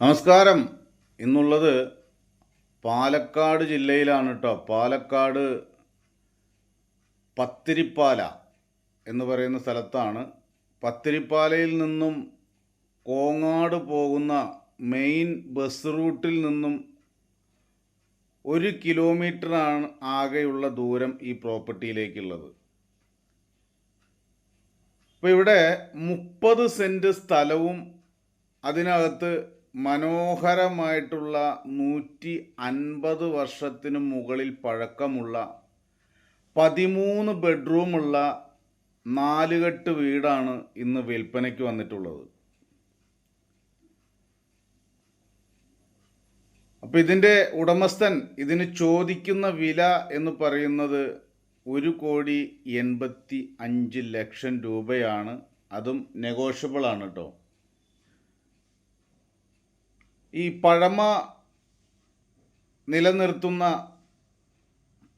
നമസ്കാരം. ഇന്നുള്ളത് പാലക്കാട് ജില്ലയിലാണ് കേട്ടോ പാലക്കാട് പത്തിരിപ്പാല എന്ന് പറയുന്ന സ്ഥലത്താണ്. പത്തിരിപ്പാലയിൽ നിന്നും കോങ്ങാട് പോകുന്ന മെയിൻ ബസ് റൂട്ടിൽ നിന്നും ഒരു കിലോമീറ്ററാണ് ആകെയുള്ള ദൂരം ഈ പ്രോപ്പർട്ടിയിലേക്കുള്ളത്. ഇപ്പോൾ ഇവിടെ മുപ്പത് സെന്റ് സ്ഥലവും അതിനകത്ത് മനോഹരമായിട്ടുള്ള നൂറ്റി അൻപത് വർഷത്തിന് മുകളിൽ പഴക്കമുള്ള പതിമൂന്ന് ബെഡ്റൂമുള്ള നാലുകെട്ട് വീടാണ് ഇന്ന് വിൽപ്പനയ്ക്ക് വന്നിട്ടുള്ളത്. അപ്പോൾ ഇതിന്റെ ഉടമസ്ഥൻ ഇതിന് ചോദിക്കുന്ന വില എന്ന് പറയുന്നത് ഒരു കോടി എൺപത്തി അഞ്ച് ലക്ഷം രൂപയാണ്. അതും നെഗോഷ്യബിൾ ആണ് കേട്ടോ. ഈ പഴമ നിലനിർത്തുന്ന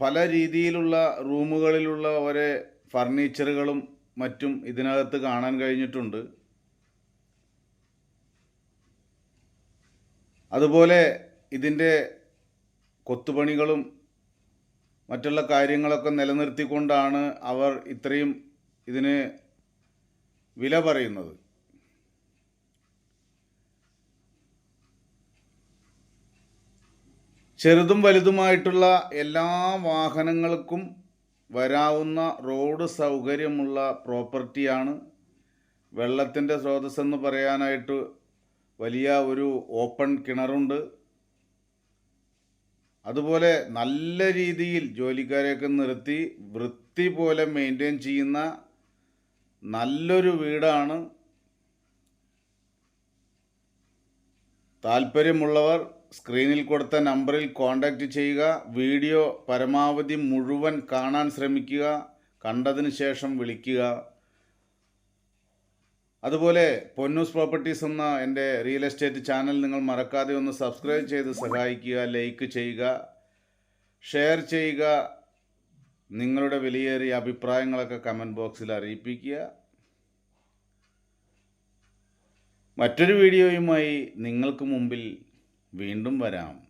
പല രീതിയിലുള്ള റൂമുകളിലുള്ള ഓരോ ഫർണിച്ചറുകളും മറ്റും ഇതിനകത്ത് കാണാൻ കഴിഞ്ഞിട്ടുണ്ട്. അതുപോലെ ഇതിന്റെ കൊത്തുപണികളും മറ്റുള്ള കാര്യങ്ങളൊക്കെ നിലനിർത്തിക്കൊണ്ടാണ് അവർ ഇത്രയും ഇതിന് വില പറയുന്നത്. ചെറുതും വലുതുമായിട്ടുള്ള എല്ലാ വാഹനങ്ങൾക്കും വരാവുന്ന റോഡ് സൗകര്യമുള്ള പ്രോപ്പർട്ടിയാണ്. വെള്ളത്തിന്റെ സ്രോതസ്സെന്ന് പറയാനായിട്ട് വലിയ ഒരു ഓപ്പൺ കിണറുണ്ട്. അതുപോലെ നല്ല രീതിയിൽ ജോലിക്കാരെയൊക്കെ നിർത്തി വൃത്തി പോലെ മെയിന്റെയിൻ ചെയ്യുന്ന നല്ലൊരു വീടാണ്. താല്പര്യമുള്ളവർ സ്ക്രീനിൽ കൊടുത്ത നമ്പറിൽ കോൺടാക്റ്റ് ചെയ്യുക. വീഡിയോ പരമാവധി മുഴുവൻ കാണാൻ ശ്രമിക്കുക. കണ്ടതിന് ശേഷം വിളിക്കുക. അതുപോലെ പൊന്നൂസ് പ്രോപ്പർട്ടീസ് എന്ന എന്റെ റിയൽ എസ്റ്റേറ്റ് ചാനൽ നിങ്ങൾ മറക്കാതെ ഒന്ന് സബ്സ്ക്രൈബ് ചെയ്ത് സഹായിക്കുക ലൈക്ക് ചെയ്യുക ഷെയർ ചെയ്യുക. നിങ്ങളുടെ വിലയേറിയ അഭിപ്രായങ്ങളൊക്കെ കമന്റ് ബോക്സിൽ അറിയിപ്പിക്കുക. മറ്റൊരു വീഡിയോയുമായി നിങ്ങൾക്ക് മുമ്പിൽ വീണ്ടും വരാം.